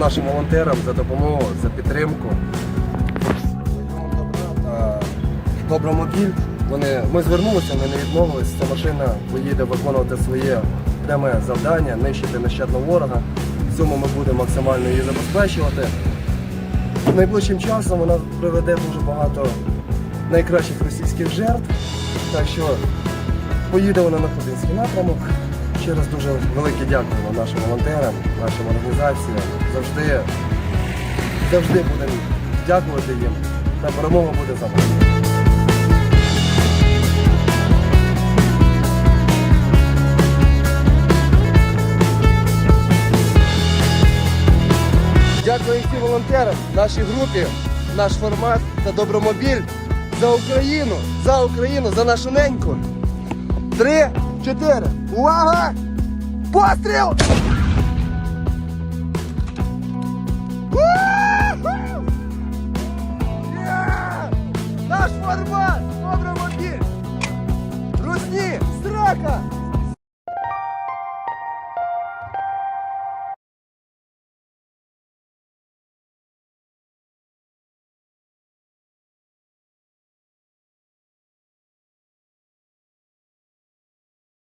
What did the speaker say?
нашим волонтерам за допомогу, за підтримку. Добромобіль. Вони, ми звернулися, вони не відмовились. Ця машина поїде виконувати своє пряме завдання, нищити нещадного ворога. В цьому ми будемо максимально її забезпечувати. Найближчим часом вона приведе дуже багато найкращих російських жертв. Так що поїде вона на Кубинський напрямок. Ще раз дуже велике дякуємо нашим волонтерам, нашим організаціям. Завжди, завжди будемо дякувати їм. Та перемога буде за нами. Дякую всім волонтерам, нашій групі, наш формат та добромобіль за Україну, за Україну, за нашу неньку. Три, чотири. Увага! Постріл! Наш формат! Добромобіль! Русні! Срака!